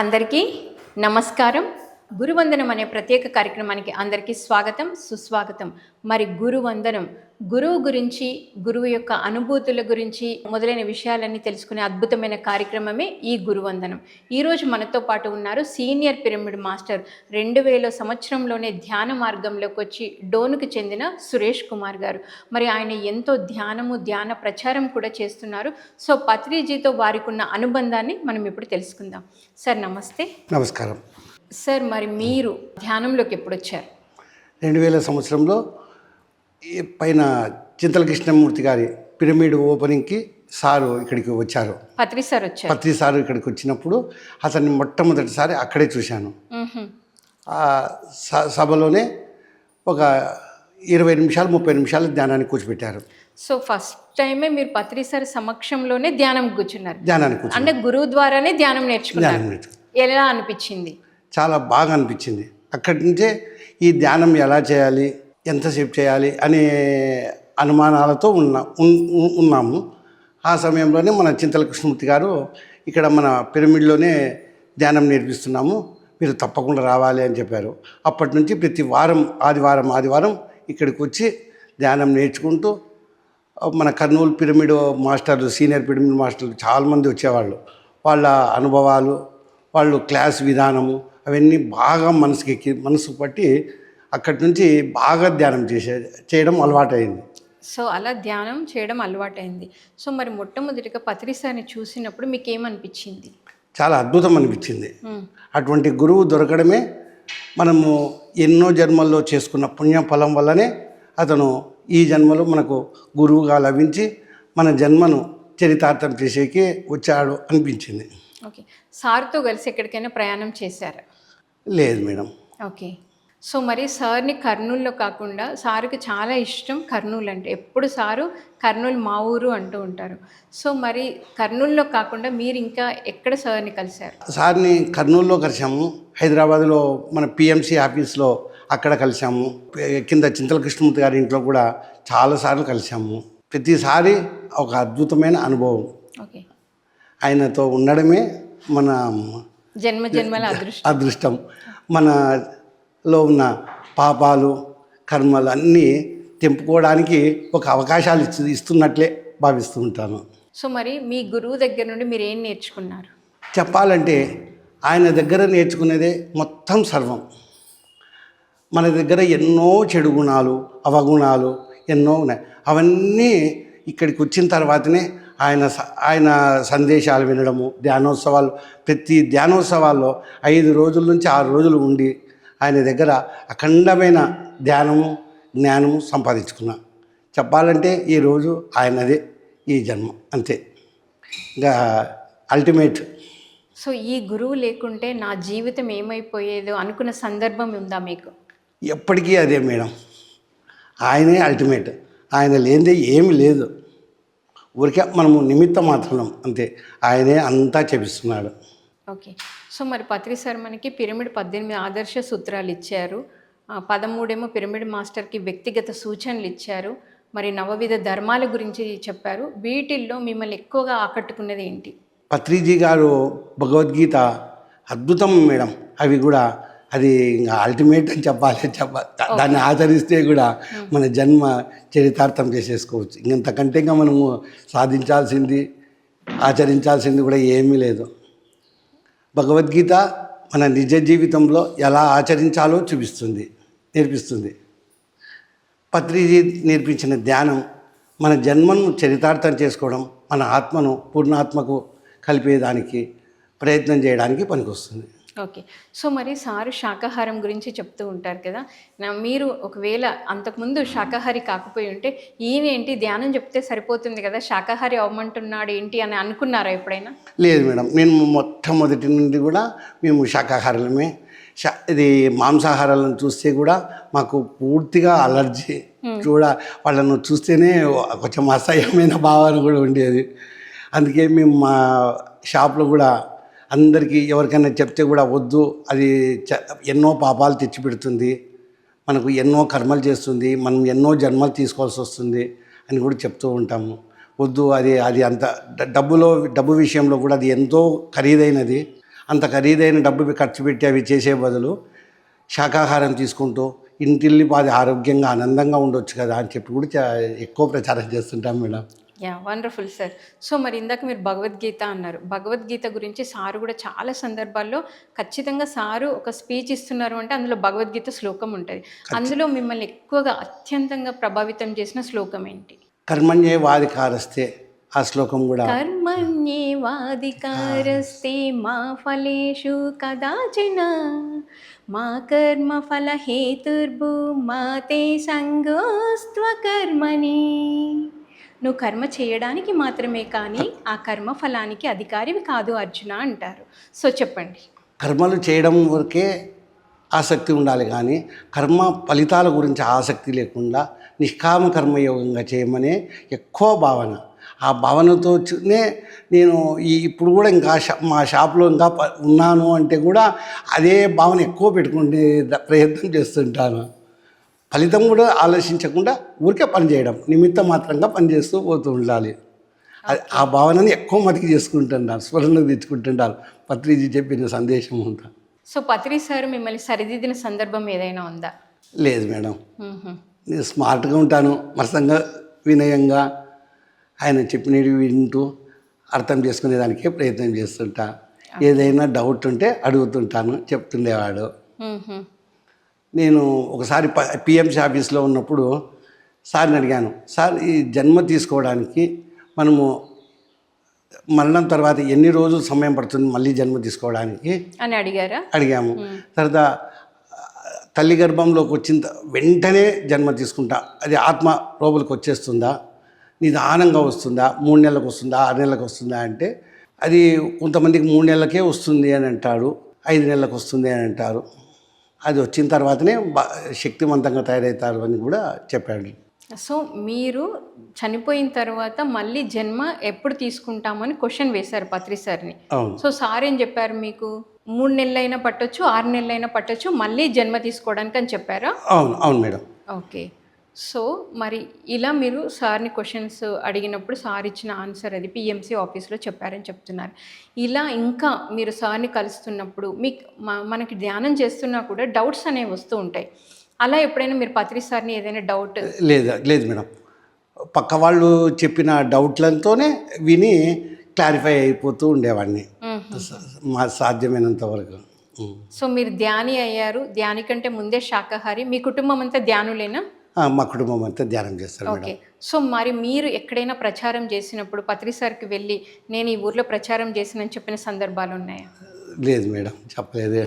అందరికీ నమస్కారం. గురువందనం అనే ప్రత్యేక కార్యక్రమానికి అందరికీ స్వాగతం సుస్వాగతం. మరి గురువందనం గురువు గురించి గురువు యొక్క అనుభూతుల గురించి మొదలైన విషయాలన్నీ తెలుసుకునే అద్భుతమైన కార్యక్రమమే ఈ గురువందనం. ఈరోజు మనతో పాటు ఉన్నారు సీనియర్ పిరమిడ్ మాస్టర్ రెండు వేల సంవత్సరంలోనే ధ్యాన మార్గంలోకి వచ్చి డోనుకు చెందిన సురేష్ కుమార్ గారు. మరి ఆయన ఎంతో ధ్యానము ధ్యాన ప్రచారం కూడా చేస్తున్నారు. సో పత్రిజీతో వారికి ఉన్న అనుబంధాన్ని మనం ఇప్పుడు తెలుసుకుందాం. సార్ నమస్తే. నమస్కారం. సార్ మరి మీరు ధ్యానంలోకి ఎప్పుడు వచ్చారు రెండు వేల సంవత్సరంలో పైన చింతల కృష్ణమూర్తి గారి పిరమిడ్ ఓపెనింగ్కి సారు ఇక్కడికి వచ్చారు. పత్రి సార్ వచ్చారు. పత్రి సారు ఇక్కడికి వచ్చినప్పుడు అతన్ని మొట్టమొదటిసారి అక్కడే చూశాను. సభలోనే ఒక ఇరవై నిమిషాలు ముప్పై నిమిషాలు ధ్యానానికి కూర్చోబెట్టారు. సో ఫస్ట్ టైమే మీరు పత్రి సార్ సమక్షంలోనే ధ్యానం కూర్చున్నారు. ధ్యానానికి అంటే గురువు ద్వారానే ధ్యానం నేర్చుకున్నారు. ధ్యానం నేర్చు ఎలా అనిపించింది? చాలా బాగా అనిపించింది. అక్కడి నుంచే ఈ ధ్యానం ఎలా చేయాలి ఎంతసేపు చేయాలి అనే అనుమానాలతో ఉన్న ఉన్నాము. ఆ సమయంలోనే మన చింతల కృష్ణమూర్తి గారు ఇక్కడ మన పిరమిడ్లోనే ధ్యానం నేర్పిస్తున్నాము. మీరు తప్పకుండా రావాలి అని చెప్పారు. అప్పటి నుంచి ప్రతి వారం ఆదివారం ఆదివారం ఇక్కడికి వచ్చి ధ్యానం నేర్చుకుంటూ మన కర్నూలు పిరమిడ్ మాస్టర్లు సీనియర్ పిరమిడ్ మాస్టర్లు చాలామంది వచ్చేవాళ్ళు. వాళ్ళ అనుభవాలు వాళ్ళు క్లాస్ విధానము అవన్నీ బాగా మనసుకి ఎక్కి మనసు పట్టి అక్కడి నుంచి బాగా ధ్యానం చేసే చేయడం అలవాటైంది సో అలా ధ్యానం చేయడం అలవాటైంది సో మరి మొట్టమొదటిగా పత్రి సార్ని చూసినప్పుడు మీకు ఏమనిపించింది చాలా అద్భుతం అనిపించింది. అటువంటి గురువు దొరకడమే మనము ఎన్నో జన్మల్లో చేసుకున్న పుణ్య ఫలం వల్లనే అతను ఈ జన్మలో మనకు గురువుగా లభించి మన జన్మను చరితార్థం చేసేకి వచ్చాడు అనిపించింది. ఓకే. సార్తో కలిసి ఎక్కడికైనా ప్రయాణం చేశారా? లేదు మేడం. ఓకే. సో మరి సార్ని కర్నూలులో కాకుండా సార్కి చాలా ఇష్టం కర్నూలు అంటే. ఎప్పుడు సారు కర్నూలు మా ఊరు అంటూ ఉంటారు. సో మరి కర్నూలులో కాకుండా మీరు ఇంకా ఎక్కడ సార్ని కలిశారు? సార్ని కర్నూలులో కలిసాము హైదరాబాద్లో మన పిఎంసి ఆఫీస్లో అక్కడ కలిసాము కింద చింతల కృష్ణమూర్తి గారి ఇంట్లో కూడా చాలాసార్లు కలిసాము ప్రతిసారి ఒక అద్భుతమైన అనుభవం. ఓకే. ఆయనతో ఉండడమే మన జన్మ జన్మల అదృష్టం. అదృష్టం. మనలో ఉన్న పాపాలు కర్మలు అన్నీ తెంపుకోవడానికి ఒక అవకాశాలు ఇస్తు ఇస్తున్నట్లే భావిస్తూ ఉంటాను. సో మరి మీ గురువు దగ్గర నుండి మీరు ఏం నేర్చుకున్నారు? చెప్పాలంటే ఆయన దగ్గర నేర్చుకునేదే మొత్తం సర్వం. మన దగ్గర ఎన్నో చెడు గుణాలు అవగుణాలు ఎన్నో ఉన్నాయి. అవన్నీ ఇక్కడికి వచ్చిన తర్వాతనే ఆయన ఆయన సందేశాలు వినడము ధ్యానోత్సవాలు ప్రతి ధ్యానోత్సవాల్లో ఐదు రోజుల నుంచి ఆరు రోజులు ఉండి ఆయన దగ్గర అఖండమైన ధ్యానము జ్ఞానము సంపాదించుకున్నా. చెప్పాలంటే ఈరోజు ఆయనదే ఈ జన్మ అంతే. ఇంకా అల్టిమేట్. సో ఈ గురువు లేకుంటే నా జీవితం ఏమైపోయేదో అనుకున్న సందర్భం ఉందా మీకు? ఎప్పటికీ అదే మేడం. ఆయనే అల్టిమేట్. ఆయన లేనిదే ఏమి లేదు. ఊరికే మనము నిమిత్త మాత్రం అంతే. ఆయనే అంతా చెప్పిస్తున్నాడు ఓకే. సో మరి పత్రి సార్ మనకి పిరమిడ్ పద్దెనిమిది ఆదర్శ సూత్రాలు ఇచ్చారు. పదమూడేమో పిరమిడ్ మాస్టర్కి వ్యక్తిగత సూచనలు ఇచ్చారు. మరి నవవిధ ధర్మాల గురించి చెప్పారు. వీటిల్లో మిమ్మల్ని ఎక్కువగా ఆకట్టుకున్నది ఏంటి? పత్రిజీ గారు భగవద్గీత అద్భుతం మేడం. అవి కూడా అది ఇంకా అల్టిమేట్ అని చెప్పాలి చెప్ప దాన్ని ఆచరిస్తే కూడా మన జన్మ చరితార్థం చేసేసుకోవచ్చు. ఇంకంతకంటే ఇంకా మనము సాధించాల్సింది ఆచరించాల్సింది కూడా ఏమీ లేదు. భగవద్గీత మన నిజ జీవితంలో ఎలా ఆచరించాలో చూపిస్తుంది నేర్పిస్తుంది. పత్రిజీ నేర్పించిన ధ్యానం మన జన్మను చరితార్థం చేసుకోవడం మన ఆత్మను పూర్ణాత్మకు కలిపేదానికి ప్రయత్నం చేయడానికి పనికొస్తుంది. ఓకే. సో మరి సారు శాకాహారం గురించి చెప్తూ ఉంటారు కదా. నా మీరు ఒకవేళ అంతకుముందు శాకాహారి కాకపోయి ఉంటే ఈయన ఏంటి ధ్యానం చెప్తే సరిపోతుంది కదా? శాకాహారి అవ్వమంటున్నాడు ఏంటి అని అనుకున్నారా ఎప్పుడైనా? లేదు మేడం. నేను మొట్టమొదటి నుండి కూడా మేము శాకాహారులమే. శా ఇది మాంసాహారాలను చూస్తే కూడా మాకు పూర్తిగా అలర్జీ. చూడ వాళ్ళను చూస్తేనే కొంచెం అసహ్యమైన భావన కూడా ఉండేది. అందుకే మేము మా షాప్లో కూడా అందరికీ ఎవరికైనా చెప్తే కూడా వద్దు. అది చ- ఎన్నో పాపాలు తెచ్చిపెడుతుంది. మనకు ఎన్నో కర్మలు చేస్తుంది. మనం ఎన్నో జన్మలు తీసుకోవాల్సి వస్తుంది అని కూడా చెప్తూ ఉంటాము. వద్దు అది అది అంత డబ్బులో డబ్బు విషయంలో కూడా అది ఎంతో ఖరీదైనది. అంత ఖరీదైన డబ్బు ఖర్చు పెట్టి అవి చేసే బదులు శాకాహారం తీసుకుంటూ ఇంటిల్లి పాది ఆరోగ్యంగా ఆనందంగా ఉండొచ్చు కదా అని చెప్పి కూడా ఎక్కువ ప్రచారం చేస్తుంటాం madam. Yeah wonderful sir so మరి ఇందాక మీరు భగవద్గీత అన్నారు. భగవద్గీత గురించి సారు కూడా చాలా సందర్భాల్లో ఖచ్చితంగా సారు ఒక స్పీచ్ ఇస్తున్నారు అంటే అందులో భగవద్గీత శ్లోకం ఉంటుంది. అందులో మిమ్మల్ని ఎక్కువగా అత్యంతంగా ప్రభావితం చేసిన శ్లోకం ఏంటి? కర్మణ్యే వాదికారస్తే ఆ శ్లోకం కూడా. కర్మణ్యేవాధికారస్తే మా ఫలేషు కదాచన. మా కర్మ ఫల హేతుర్భు మా తే సంగోస్త్వ కర్మని నువ్వు కర్మ చేయడానికి మాత్రమే కానీ ఆ కర్మ ఫలానికి అధికారివి కాదు అర్జున అంటారు. సో చెప్పండి. కర్మలు చేయడం వరకే ఆసక్తి ఉండాలి కానీ కర్మ ఫలితాల గురించి ఆసక్తి లేకుండా నిష్కామ కర్మయోగంగా చేయమనే ఎక్కువ భావన. ఆ భావనతోనే నేను ఈ ఇప్పుడు కూడా ఇంకా షా మా షాప్లో ఇంకా ప- ఉన్నాను అంటే కూడా అదే భావన ఎక్కువ పెట్టుకునే ప్రయత్నం చేస్తుంటాను. ఫలితం కూడా ఆలోచించకుండా ఊరికే పని చేయడం నిమిత్తం మాత్రంగా పని చేస్తూ పోతూ ఉండాలి. అది- ఆ భావనని ఎక్కువ మతికి చేసుకుంటుంటారు స్మరణ తెచ్చుకుంటుంటారు. పత్రిజీ చెప్పిన సందేశం ఉంటా సో పత్రి సార్ మిమ్మల్ని సరిదిద్దిన సందర్భం ఏదైనా ఉందా? లేదు మేడం. నేను స్మార్ట్గా ఉంటాను మరసంగా వినయంగా ఆయన చెప్పినవి వింటూ అర్థం చేసుకునేదానికే ప్రయత్నం చేస్తుంటా. ఏదైనా డౌట్ ఉంటే అడుగుతుంటాను చెప్తుండేవాడు. నేను ఒకసారి ప పిఎంసీ ఆఫీస్లో ఉన్నప్పుడు సార్ని అడిగాను సార్ ఈ జన్మ తీసుకోవడానికి మనము మరణం తర్వాత ఎన్ని రోజులు సమయం పడుతుంది మళ్ళీ జన్మ తీసుకోవడానికి? అని అడిగారా? అడిగాము. తర్వాత తల్లి గర్భంలోకి వచ్చిన వెంటనే జన్మ తీసుకుంటా. అది ఆత్మ లోపలికి వచ్చేస్తుందా? నిదానంగా వస్తుందా? మూడు నెలలకు వస్తుందా? ఆరు నెలలకు వస్తుందా అంటే అది కొంతమందికి మూడు నెలలకే వస్తుంది అని అంటాడు ఐదు నెలలకు వస్తుంది అని అంటారు. అది వచ్చిన తర్వాతనే శక్తివంతంగా తయారవుతారు అని కూడా చెప్పాడు. సో మీరు చనిపోయిన తర్వాత మళ్ళీ జన్మ ఎప్పుడు తీసుకుంటామని క్వశ్చన్ వేశారు పత్రి సార్ని. సో సార్ ఏం చెప్పారు మీకు? మూడు నెలలైనా పట్టొచ్చు ఆరు నెలలైనా పట్టొచ్చు మళ్ళీ జన్మ తీసుకోవడానికి అని చెప్పారా? అవును అవును మేడం. ఓకే. సో మరి ఇలా మీరు సార్ని క్వశ్చన్స్ అడిగినప్పుడు సార్ ఇచ్చిన ఆన్సర్ అది పిఎంసి ఆఫీస్లో చెప్పారని చెప్తున్నారు. ఇలా ఇంకా మీరు సార్ని కలుస్తున్నప్పుడు మీకు మనకి ధ్యానం చేస్తున్నా కూడా డౌట్స్ అనేవి వస్తూ ఉంటాయి. అలా ఎప్పుడైనా మీరు పత్రి సార్ని ఏదైనా డౌట్ లేదు లేదు మేడం. పక్క వాళ్ళు చెప్పిన డౌట్లతోనే విని క్లారిఫై అయిపోతూ ఉండేవాడిని. మా సాధ్యమైనంత వరకు. సో మీరు ధ్యాని అయ్యారు. ధ్యాని కంటే ముందే శాకాహారి. మీ కుటుంబం అంతా ధ్యానులేనా? మా కుటుంబం అంతా ధ్యానం చేస్తారు మేడం. ఓకే. సో మరి మీరు ఎక్కడైనా ప్రచారం చేసినప్పుడు పత్రి సార్కి వెళ్ళి నేను ఈ ఊర్లో ప్రచారం చేసినని చెప్పిన సందర్భాలు ఉన్నాయా? లేదు మేడం చెప్పలేదు.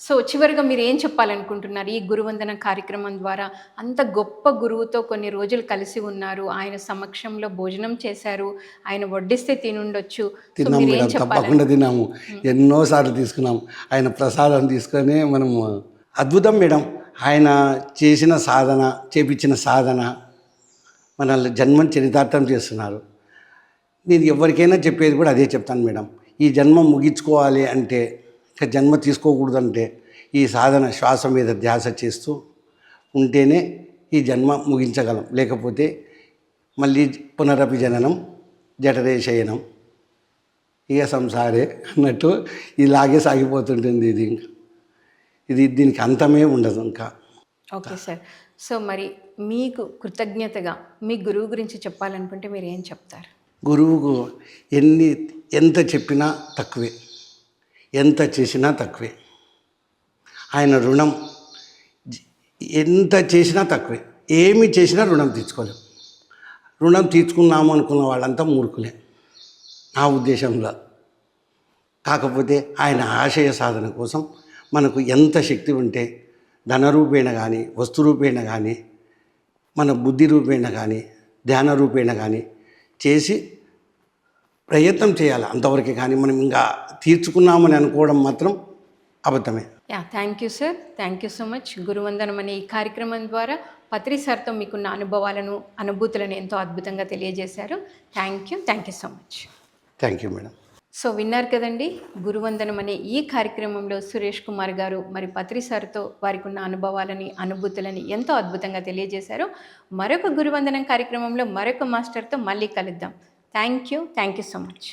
సో చివరిగా మీరు ఏం చెప్పాలనుకుంటున్నారు? ఈ గురువందన కార్యక్రమం ద్వారా అంత గొప్ప గురువుతో కొన్ని రోజులు కలిసి ఉన్నారు. ఆయన సమక్షంలో భోజనం చేశారు. ఆయన వడ్డిస్తే తినుండొచ్చు. తిన్నాం మేడం తప్పకుండా తిన్నాము. ఎన్నోసార్లు తీసుకున్నాం. ఆయన ప్రసాదం తీసుకొని మనము అద్భుతం మేడం. ఆయన చేసిన సాధన చేపించిన సాధన మనల్ని జన్మని చరితార్థం చేస్తున్నారు. నేను ఎవరికైనా చెప్పేది కూడా అదే చెప్తాను మేడం. ఈ జన్మ ముగించుకోవాలి అంటే జన్మ తీసుకోకూడదంటే ఈ సాధన శ్వాస మీద ధ్యాస చేస్తూ ఉంటేనే ఈ జన్మ ముగించగలం. లేకపోతే మళ్ళీ పునరపి జననం జఠరేశయనం ఇక సంసారే అన్నట్టు ఇలాగే సాగిపోతుంటుంది ఇది ఇంకా. ఇది దీనికి అంతమే ఉండదు ఇంకా. Okay sir. సో మరి మీకు కృతజ్ఞతగా మీ గురువు గురించి చెప్పాలనుకుంటే మీరు ఏం చెప్తారు? గురువుకు ఎన్ని ఎంత చెప్పినా తక్కువే. ఎంత చేసినా తక్కువే. ఆయన రుణం ఎంత చేసినా తక్కువే. ఏమి చేసినా రుణం తీర్చుకోలేం రుణం తీర్చుకున్నాము అనుకున్న వాళ్ళంతా మూర్ఖులే. నా ఉద్దేశంలో. కాకపోతే ఆయన ఆశయ సాధన కోసం మనకు ఎంత శక్తి ఉంటే ధనరూపేణ కానీ వస్తురూపేణ కానీ మన బుద్ధి రూపేణ కానీ ధ్యాన రూపేణ కానీ చేసి ప్రయత్నం చేయాలి. అంతవరకే కానీ మనం ఇంకా తీర్చుకున్నామని అనుకోవడం మాత్రం అబద్ధమే. Yeah thank you sir thank you so much గురువందనం అనే ఈ కార్యక్రమం ద్వారా పత్రి సార్తో మీకున్న అనుభవాలను అనుభూతులను ఎంతో అద్భుతంగా తెలియజేశారు. Thank you thank you so much thank you madam so విన్నారు కదండి గురువందనం అనే ఈ కార్యక్రమంలో సురేష్ కుమార్ గారు మరి పత్రి సార్తో వారికి ఉన్న అనుభవాలని అనుభూతులని ఎంతో అద్భుతంగా తెలియజేశారు. మరొక గురువందనం కార్యక్రమంలో మరొక మాస్టర్తో మళ్ళీ కలుద్దాం. Thank you thank you so much.